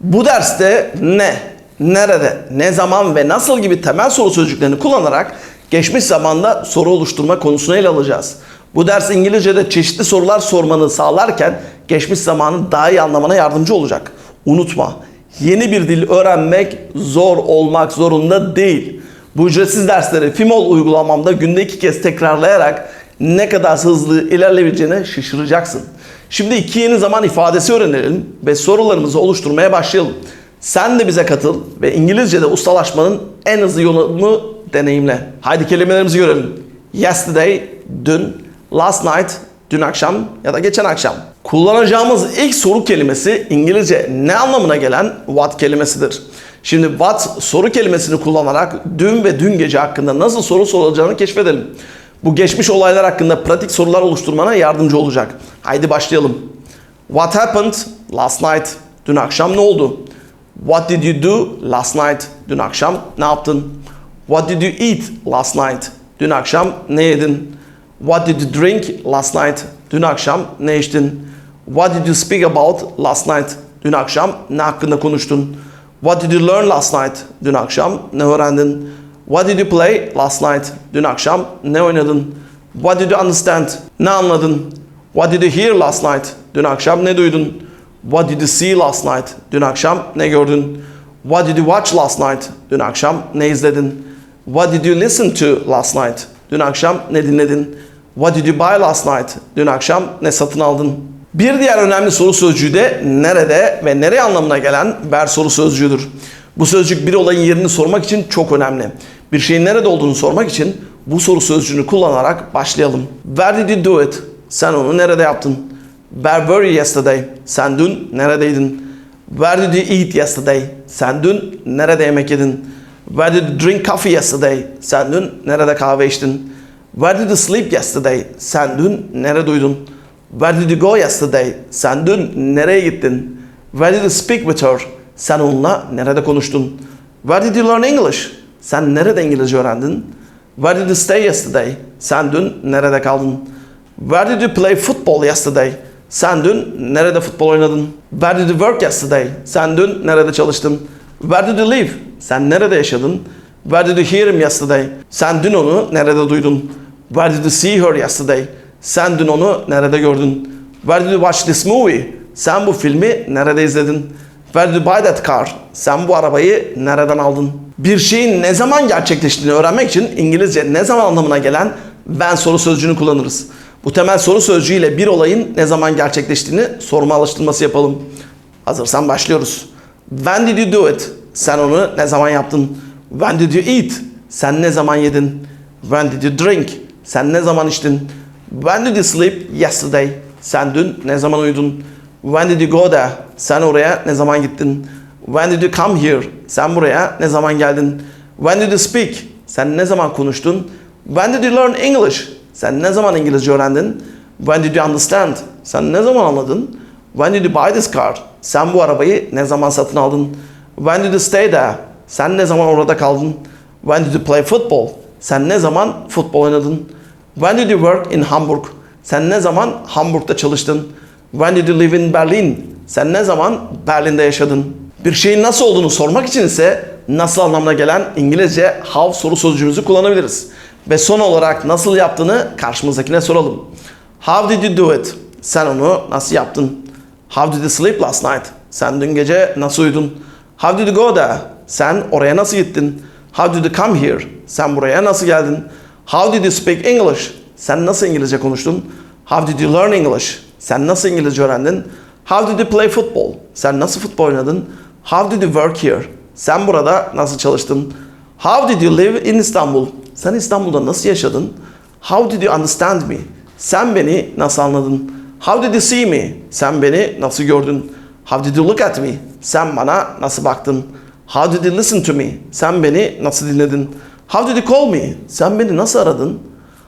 Bu derste ne, nerede, ne zaman ve nasıl gibi temel soru sözcüklerini kullanarak geçmiş zamanda soru oluşturma konusunu ele alacağız. Bu ders İngilizce'de çeşitli sorular sormanı sağlarken geçmiş zamanı daha iyi anlamana yardımcı olacak. Unutma, yeni bir dil öğrenmek zor olmak zorunda değil. Bu ücretsiz dersleri Fimol uygulamamda günde iki kez tekrarlayarak ne kadar hızlı ilerleyebileceğine şaşıracaksın. Şimdi iki yeni zaman ifadesi öğrenelim ve sorularımızı oluşturmaya başlayalım. Sen de bize katıl ve İngilizce'de ustalaşmanın en hızlı yolunu deneyimle. Haydi kelimelerimizi görelim. Yesterday, dün, last night, dün akşam ya da geçen akşam. Kullanacağımız ilk soru kelimesi İngilizce ne anlamına gelen what kelimesidir. Şimdi what soru kelimesini kullanarak dün ve dün gece hakkında nasıl soru sorulacağını keşfedelim. Bu geçmiş olaylar hakkında pratik sorular oluşturmana yardımcı olacak. Haydi başlayalım. What happened last night? Dün akşam ne oldu? What did you do last night? Dün akşam ne yaptın? What did you eat last night? Dün akşam ne yedin? What did you drink last night? Dün akşam ne içtin? What did you speak about last night? Dün akşam ne hakkında konuştun? What did you learn last night? Dün akşam ne öğrendin? What did you play last night? Dün akşam ne oynadın? What did you understand? Ne anladın? What did you hear last night? Dün akşam ne duydun? What did you see last night? Dün akşam ne gördün? What did you watch last night? Dün akşam ne izledin? What did you listen to last night? Dün akşam ne dinledin? What did you buy last night? Dün akşam ne satın aldın? Bir diğer önemli soru sözcüğü de nerede ve nereye anlamına gelen ber soru sözcüğüdür. Bu sözcük bir olayın yerini sormak için çok önemli. Bir şeyin nerede olduğunu sormak için bu soru sözcüğünü kullanarak başlayalım. Where did you do it? Sen onu nerede yaptın? Where were you yesterday? Sen dün neredeydin? Where did you eat yesterday? Sen dün nerede yemek yedin? Where did you drink coffee yesterday? Sen dün nerede kahve içtin? Where did you sleep yesterday? Sen dün nerede uyudun? Where did you go yesterday? Sen dün nereye gittin? Where did you speak with her? Sen onunla nerede konuştun? Where did you learn English? Sen nerede İngilizce öğrendin? Where did you stay yesterday? Sen dün nerede kaldın? Where did you play football yesterday? Sen dün nerede futbol oynadın? Where did you work yesterday? Sen dün nerede çalıştın? Where did you live? Sen nerede yaşadın? Where did you hear him yesterday? Sen dün onu nerede duydun? Where did you see her yesterday? Sen dün onu nerede gördün? Where did you watch this movie? Sen bu filmi nerede izledin? Where did you buy that car? Sen bu arabayı nereden aldın? Bir şeyin ne zaman gerçekleştiğini öğrenmek için İngilizce ne zaman anlamına gelen ben soru sözcüğünü kullanırız. Bu temel soru sözcüğüyle bir olayın ne zaman gerçekleştiğini sorma alıştırması yapalım. Hazırsan başlıyoruz. When did you do it? Sen onu ne zaman yaptın? When did you eat? Sen ne zaman yedin? When did you drink? Sen ne zaman içtin? When did you sleep yesterday? Sen dün ne zaman uyudun? When did you go there? Sen oraya ne zaman gittin? When did you come here? Sen buraya ne zaman geldin? When did you speak? Sen ne zaman konuştun? When did you learn English? Sen ne zaman İngilizce öğrendin? When did you understand? Sen ne zaman anladın? When did you buy this car? Sen bu arabayı ne zaman satın aldın? When did you stay there? Sen ne zaman orada kaldın? When did you play football? Sen ne zaman futbol oynadın? When did you work in Hamburg? Sen ne zaman Hamburg'da çalıştın? When did you live in Berlin? Sen ne zaman Berlin'de yaşadın? Bir şeyin nasıl olduğunu sormak için ise nasıl anlamına gelen İngilizce how soru sözcüğümüzü kullanabiliriz. Ve son olarak nasıl yaptığını karşımızdakine soralım. How did you do it? Sen onu nasıl yaptın? How did you sleep last night? Sen dün gece nasıl uyudun? How did you go there? Sen oraya nasıl gittin? How did you come here? Sen buraya nasıl geldin? How did you speak English? Sen nasıl İngilizce konuştun? How did you learn English? Sen nasıl İngilizce öğrendin? How did you play football? Sen nasıl futbol oynadın? How did you work here? Sen burada nasıl çalıştın? How did you live in Istanbul? Sen İstanbul'da nasıl yaşadın? How did you understand me? Sen beni nasıl anladın? How did you see me? Sen beni nasıl gördün? How did you look at me? Sen bana nasıl baktın? How did you listen to me? Sen beni nasıl dinledin? How did you call me? Sen beni nasıl aradın?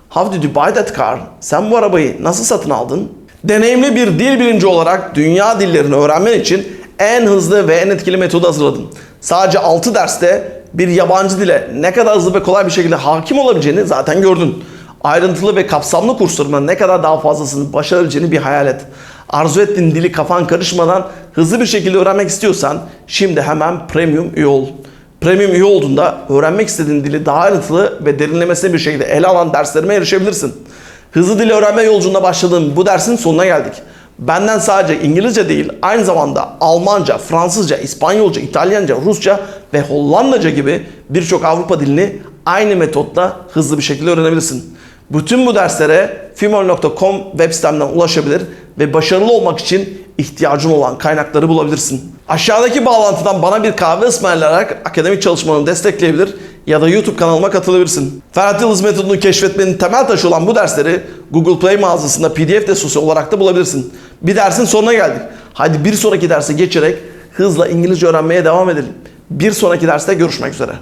How did you buy that car? Sen bu arabayı nasıl satın aldın? Deneyimli bir dil bilimci olarak dünya dillerini öğrenmen için en hızlı ve en etkili metodu hazırladım. Sadece 6 derste bir yabancı dile ne kadar hızlı ve kolay bir şekilde hakim olabileceğini zaten gördün. Ayrıntılı ve kapsamlı kurslarına ne kadar daha fazlasını başarabileceğini bir hayal et. Arzu ettiğin dili kafan karışmadan hızlı bir şekilde öğrenmek istiyorsan Şimdi hemen premium üye ol. Premium üye olduğunda öğrenmek istediğin dili daha ayrıntılı ve derinlemesine bir şekilde ele alan derslerime erişebilirsin. Hızlı dil öğrenme yolculuğuna başladığım bu dersin sonuna geldik. Benden sadece İngilizce değil, aynı zamanda Almanca, Fransızca, İspanyolca, İtalyanca, Rusça ve Hollandaca gibi birçok Avrupa dilini aynı metotla hızlı bir şekilde öğrenebilirsin. Bütün bu derslere fimol.com web sitemden ulaşabilir ve başarılı olmak için ihtiyacın olan kaynakları bulabilirsin. Aşağıdaki bağlantıdan bana bir kahve ısmarlayarak akademik çalışmanı destekleyebilir ya da YouTube kanalıma katılabilirsin. Ferhat Yıldız metodunu keşfetmenin temel taşı olan bu dersleri Google Play mağazasında PDF dosyası olarak da bulabilirsin. Bir dersin sonuna geldik. Hadi bir sonraki derse geçerek hızla İngilizce öğrenmeye devam edelim. Bir sonraki derste görüşmek üzere.